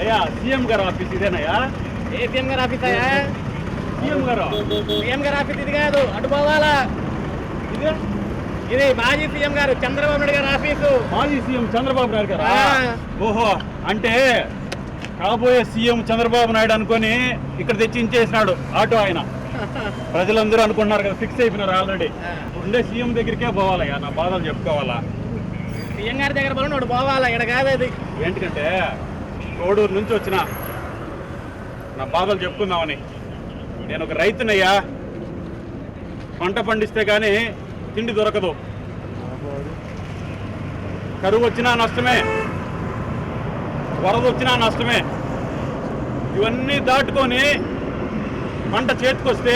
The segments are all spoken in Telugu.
అయ్యా సీఎం గారు ఆఫీస్ ఇదేనయ్యా? ఏ సీఎం గారు ఆఫీస్? అయ్యా సీఎం గారు? సీఎం గారు ఆఫీస్ ఇది కాదు అటు పోవాలా? ఇదే ఇది మాజీ సీఎం గారు చంద్రబాబు నాయుడు గారి ఆఫీసు. మాజీ సీఎం చంద్రబాబు నాయుడు గారా. ఓహో అంటే కాబోయే సీఎం చంద్రబాబు నాయుడు అనుకొని ఇక్కడ తెచ్చి ఇంచేసినాడు ఆటో ఆయన. ప్రజలందరూ అనుకున్నారు కదా ఫిక్స్ అయిపోయినారు ఆల్రెడీ. ఉండే సీఎం దగ్గరికే పోవాలయ్యా నా బాధలు చెప్పుకోవాలా? సీఎం గారి దగ్గర పోవాలా? ఇక్కడ కాదు అది. ఏంటంటే కోడూరు నుంచి వచ్చిన నా బాధలు చెప్పుకుందామని. నేను ఒక రైతునయ్యా. పంట పండిస్తే కానీ తిండి దొరకదు. కరువు వచ్చినా నష్టమే. వరద వచ్చినా నష్టమే. ఇవన్నీ దాటుకొని పంట చేతికొస్తే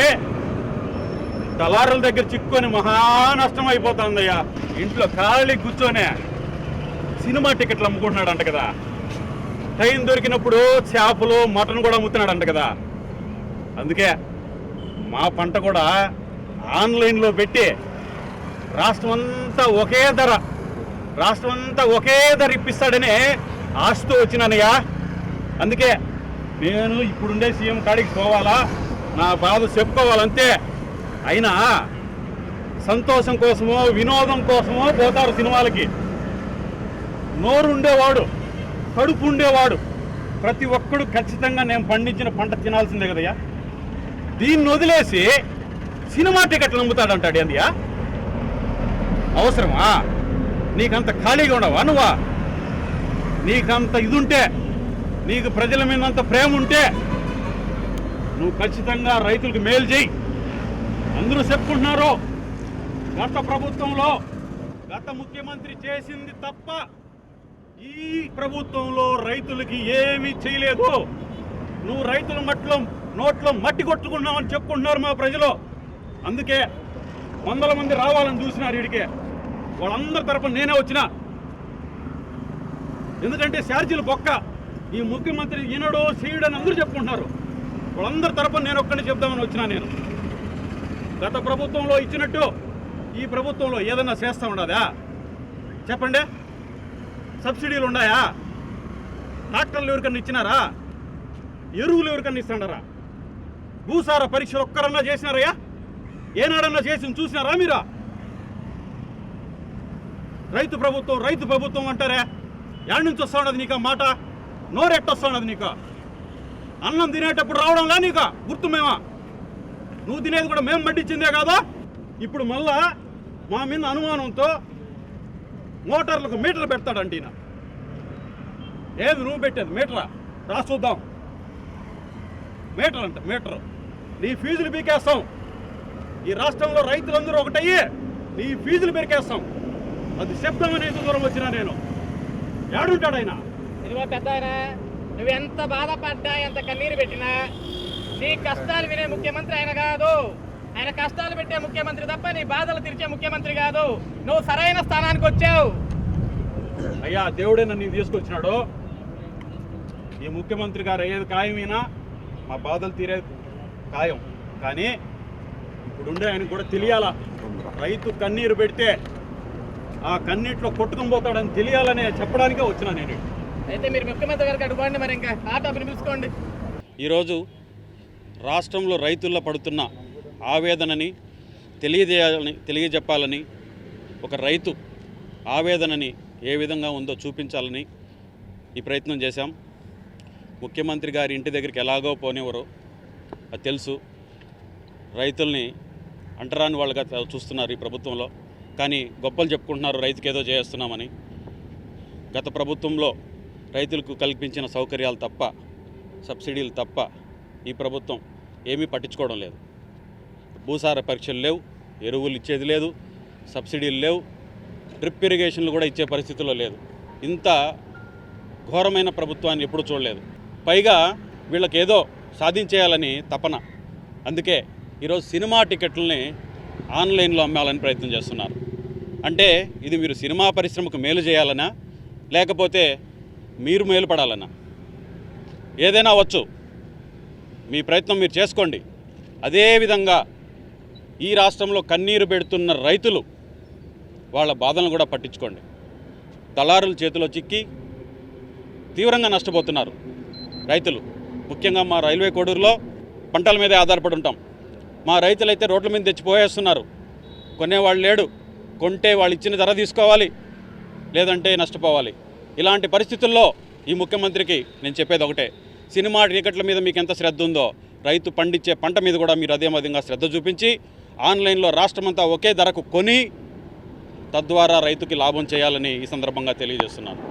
దళారుల దగ్గర చిక్కుకొని మహా నష్టం అయిపోతుందయ్యా. ఇంట్లో ఖాళీ కూర్చొనే సినిమా టికెట్లు అమ్ముకుంటున్నాడంట కదా. టైం దొరికినప్పుడు చేపలు మటన్ కూడా అమ్ముతున్నాడంట కదా. అందుకే మా పంట కూడా ఆన్లైన్లో పెట్టి రాష్ట్రం అంతా ఒకే ధర రాష్ట్రం అంతా ఒకే ధర ఇప్పిస్తాడని ఆశతో వచ్చినానయ్యా. అందుకే నేను ఇప్పుడుండే సీఎం కాడికి పోవాలా నా బాధ చెప్పుకోవాలంతే అయినా సంతోషం కోసమో వినోదం కోసమో పోతారు సినిమాలకి. నోరు ఉండేవాడు కడుపు ఉండేవాడు. ప్రతి ఒక్కడు ఖచ్చితంగా నేను పండించిన పంట తినాల్సిందే కదయ్యా. దీన్ని వదిలేసి సినిమా టికెట్లు అమ్ముతాడంటాడు అందియా అవసరమా? నీకంత ఖాళీగా ఉండవా నువ్వా? నీకంత ఇది ఉంటే నీకు ప్రజల మీద అంత ప్రేమ ఉంటే నువ్వు ఖచ్చితంగా రైతులకు మేలు చేయి. అందరూ చెప్పుకుంటున్నారు. గత ప్రభుత్వంలో గత ముఖ్యమంత్రి చేసింది తప్ప ఈ ప్రభుత్వంలో రైతులకి ఏమీ చేయలేదు. నువ్వు రైతుల మట్లో నోట్లో మట్టి కొట్టుకున్నావని చెప్పుకుంటున్నారు మా ప్రజలు. అందుకే వందల మంది రావాలని చూసినారు వీడికే వాళ్ళందరి తరపున నేనే వచ్చిన. ఎందుకంటే శార్జీలు బొక్క ఈ ముఖ్యమంత్రి ఈనడు సీయుడు అని అందరూ చెప్పుకుంటున్నారు. వాళ్ళందరి తరపున నేను ఒక్కడిని చెప్దామని వచ్చినా నేను. గత ప్రభుత్వంలో ఇచ్చినట్టు ఈ ప్రభుత్వంలో ఏదన్నా చేస్తా ఉండదా? చెప్పండి. సబ్సిడీలు ఉన్నాయా? ట్రాక్టర్లు ఎవరికన్నా ఇచ్చినారా? ఎరువులు ఎవరికన్నా ఇస్తున్నారా భూసార పరీక్షలు ఒక్కరన్నా చేసినారయ్యా? ఏనాడన్నా చేసి చూసినారా మీరా? రైతు ప్రభుత్వం రైతు ప్రభుత్వం అంటారే ఎక్కడి నుంచి వస్తా ఉన్నది నీకు మాట? నోరెట్టొస్తా ఉన్నది నీకు? అన్నం తినేటప్పుడు రావడంలా నీకు? గుర్తు మేమా? నువ్వు తినేది కూడా మేము పట్టించిందే కాదా? ఇప్పుడు మళ్ళా మా మీద అనుమానంతో మోటార్లకు మీటర్ పెడతాడండి ఈయన. ఏది నువ్వు పెట్టేది? మీటరా? రా చూద్దాం. మీటర్ అంట మీటర్. నీ ఫీజులు పీకేస్తాం. ఈ రాష్ట్రంలో రైతులందరూ ఒకటయ్యే నీ ఫీజులు పెరికేస్తాం అది శబ్దం అనేది దూరం వచ్చినా నేను. ఏడుంటాడు ఆయన ఇదిగో పెద్ద నువ్వు ఎంత బాధపడ్డా ఎంత కన్నీరు పెట్టినా నీ కష్టాలు వినే ముఖ్యమంత్రి ఆయన కాదు. ఆయన కష్టాలు పెట్టే ముఖ్యమంత్రి తప్ప నీ బాధలు తీర్చే ముఖ్యమంత్రి కాదు. నువ్వు సరైన స్థానానికి వచ్చావు. అయ్యా దేవుడే నన్ను తీసుకొచ్చినాడు? ఈ ముఖ్యమంత్రి గారు అయ్యేది ఖాయమైనా? మా బాధలు తీరేది ఖాయం. కానీ ఇప్పుడుండే ఆయనకు కూడా తెలియాలా? రైతు కన్నీరు పెడితే ఆ కన్నీటిలో కొట్టుకుని పోతాడని తెలియాలని చెప్పడానికే వచ్చినా నేను. అయితే మీరు ముఖ్యమంత్రి గారికి అడుగుకోండి మరి ఇంకా. ఆటో పిలిపించుకోండి ఈరోజు రాష్ట్రంలో రైతుల్లో పడుతున్న ఆవేదనని తెలియజేయాలని తెలియజెప్పాలని ఒక రైతు ఆవేదనని ఏ విధంగా ఉందో చూపించాలని ఈ ప్రయత్నం చేశాం. ముఖ్యమంత్రి గారి ఇంటి దగ్గరికి ఎలాగో పోనివ్వరో. అది తెలుసు. రైతుల్ని అంటరాని వాళ్ళగా చూస్తున్నారు ఈ ప్రభుత్వంలో. కానీ గొప్పలు చెప్పుకుంటున్నారు రైతుకి ఏదో చేస్తున్నామని. గత ప్రభుత్వంలో రైతులకు కల్పించిన సౌకర్యాలు తప్ప సబ్సిడీలు తప్ప ఈ ప్రభుత్వం ఏమీ పట్టించుకోవడం లేదు. భూసార పరీక్షలు లేవు ఎరువులు ఇచ్చేది లేదు సబ్సిడీలు లేవు డ్రిప్ ఇరిగేషన్లు కూడా ఇచ్చే పరిస్థితిలో లేదు. ఇంత ఘోరమైన ప్రభుత్వాన్ని ఎప్పుడూ చూడలేదు. పైగా వీళ్ళకి ఏదో సాధించేయాలని తపన. అందుకే ఈరోజు సినిమా టికెట్లని ఆన్లైన్లో అమ్మాలని ప్రయత్నం చేస్తున్నారు. అంటే ఇది మీరు సినిమా పరిశ్రమకు మేలు చేయాలనా? లేకపోతే మీరు మేలు పడాలనా? ఏదైనా వచ్చు మీ ప్రయత్నం మీరు చేసుకోండి. అదేవిధంగా ఈ రాష్ట్రంలో కన్నీరు పెడుతున్న రైతులు వాళ్ళ బాధలను కూడా పట్టించుకోండి. దళారుల చేతిలో చిక్కి తీవ్రంగా నష్టపోతున్నారు రైతులు. ముఖ్యంగా మా రైల్వే కోడూరులో పంటల మీదే ఆధారపడి ఉంటాం. మా రైతులైతే రోడ్ల మీద తెచ్చిపోయేస్తున్నారు కొనేవాళ్ళు లేడు. కొంటే వాళ్ళు ఇచ్చిన ధర తీసుకోవాలి. లేదంటే నష్టపోవాలి. ఇలాంటి పరిస్థితుల్లో ఈ ముఖ్యమంత్రికి నేను చెప్పేది ఒకటే. సినిమా టికెట్ల మీద మీకు ఎంత శ్రద్ధ ఉందో రైతు పండించే పంట మీద కూడా మీరు అదే విధంగా శ్రద్ధ చూపించి ఆన్లైన్లో రాష్ట్రమంతా ఒకే ధరకు కొని తద్వారా రైతుకి లాభం చేయాలని ఈ సందర్భంగా తెలియజేస్తున్నాను